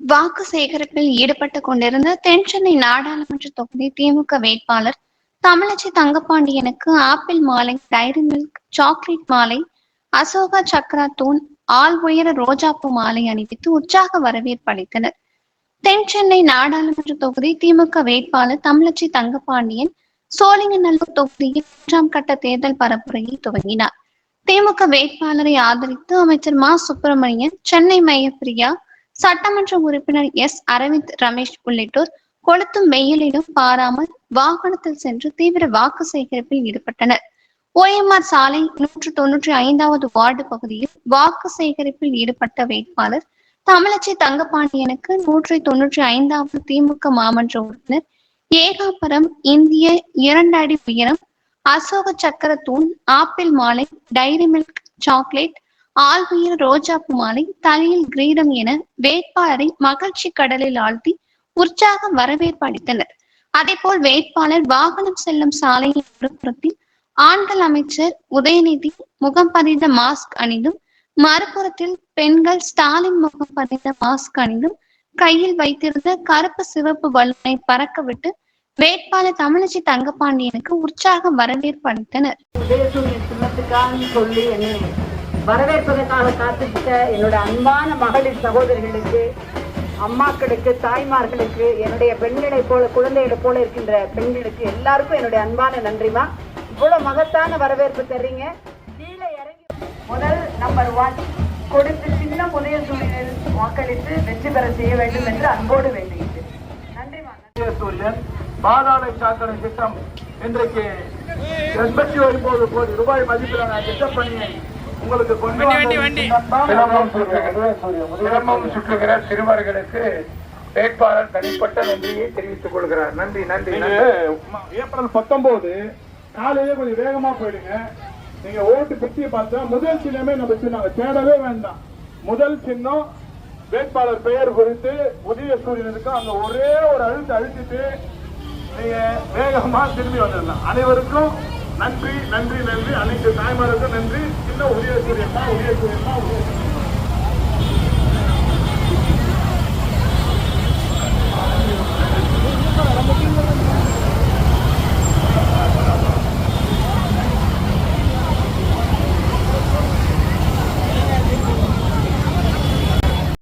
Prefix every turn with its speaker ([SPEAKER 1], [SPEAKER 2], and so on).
[SPEAKER 1] வாக்கு சேகரிப்பில் ஈடுபட்டுக் கொண்டிருந்த தென்சென்னை நாடாளுமன்ற தொகுதி திமுக வேட்பாளர் தமிழச்சி தங்கப்பாண்டியனுக்கு ஆப்பிள் மாலை டைரி மில்க் சாக்லேட் மாலை அசோகா சக்ரா தூண் ஆள் உயர ரோஜாப்பூ மாலை அணிவித்து உற்சாக வரவேற்பு அளித்தனர். தென் சென்னை நாடாளுமன்ற தொகுதி திமுக வேட்பாளர் தமிழச்சி தங்கப்பாண்டியன் சோழிங்கநல்லூர் தொகுதியில் மூன்றாம் கட்ட தேர்தல் பரப்புரையை துவங்கினார். திமுக வேட்பாளரை ஆதரித்து அமைச்சர் மா. சுப்பிரமணியன் சென்னை மையப்பிரியா சட்டமன்ற உறுப்பினர் எஸ். அரவிந்த் ரமேஷ் உள்ளிட்டோர் கொளுத்தும் வெயிலிலும் பாராமல் வாகனத்தில் சென்று தீவிர வாக்கு சேகரிப்பில் ஈடுபட்டனர். ஓஎம்ஆர் சாலை நூற்று தொன்னூற்றி ஐந்தாவது வார்டு பகுதியில் வாக்கு சேகரிப்பில் ஈடுபட்ட வேட்பாளர் தமிழச்சி தங்கப்பாண்டியனுக்கு நூற்றி தொன்னூற்றி ஐந்தாவது திமுக மாமன்ற உறுப்பினர் ஏகாபுரம் இந்திய இரண்டு அடி உயரம் அசோக சக்கர தூண் ஆப்பிள் மாலை டைரி மில்க் சாக்லேட் ஆள் ரோஜா பூமாலை தலையில் கிரீடம் என வேட்பாளரை மகிழ்ச்சி கடலில் ஆழ்த்தி உற்சாக வரவேற்பு அளித்தனர். அதேபோல் வேட்பாளர் வாகனம் செல்லும் சாலையின் ஒருபுறத்தில் ஆண்கள் அமைச்சர் உதயநிதி முகம் பதிந்த மாஸ்க் அணிந்தும் மறுபுறத்தில் பெண்கள் ஸ்டாலின் முகம் பதிந்த மாஸ்க் அணிந்தும் கையில் வைத்திருந்த கருப்பு சிவப்பு பலூனை பறக்கவிட்டு வேட்பாளர் தமிழச்சி தங்கப்பாண்டியனுக்கு உற்சாக வரவேற்பு அளித்தனர்.
[SPEAKER 2] வரவேற்பதற்காக காத்துக்கிட்ட என்னோட அன்பான மகளிர் சகோதரிகளுக்கு அம்மாக்களுக்கு தாய்மார்களுக்கு என்னுடைய பெண்களைப் போல குழந்தைகளை போல இருக்கின்ற பெண்களுக்கு எல்லாருக்கும் என்னுடைய அன்பான நன்றிமா இவ்வளவு மகத்தான வரவேற்பு தர்றீங்க. கீழே இறங்கி முதல் நம்பர் ஒன் கொடுத்து சின்ன உதயசூரியனில் வாக்களித்து வெற்றி பெற செய்ய வேண்டும் என்று அன்போடு வேண்டுகிறேன் நன்றிமா
[SPEAKER 3] சூரியன் பாதாள சாக்கடை திட்டம் இன்றைக்கு எண்பத்தி ஒன்பது கோடி ரூபாய் மதிப்பிலான திட்டப்பணியை உங்களுக்கு கொண்டு
[SPEAKER 4] சிரமம் சுற்றுகிற சிறுவர்களுக்கு வேட்பாளர் தனிப்பட்ட நன்றியை தெரிவித்துக் கொள்கிறார். நன்றி நன்றி
[SPEAKER 3] ஏப்ரல் பத்தொன்பது காலையிலே கொஞ்சம் வேகமா போயிடுங்க. நீங்க ஓட்டு பெட்டியை பார்த்தா முதல் சின்னமே நம்ம சின்னம் தேடவே வேண்டாம். முதல் சின்னம் வேட்பாளர் பெயர் குறித்து உதய சூரியன் இருக்கு அங்க ஒரே ஒரு அழுத்து அழுத்திட்டு நீங்க வேகமா திரும்பி வந்துடலாம். அனைவருக்கும் நன்றி நன்றி நன்றி. அனைத்து தாய்மாருக்கும் நன்றி. சின்ன உதய சூரியன் தான்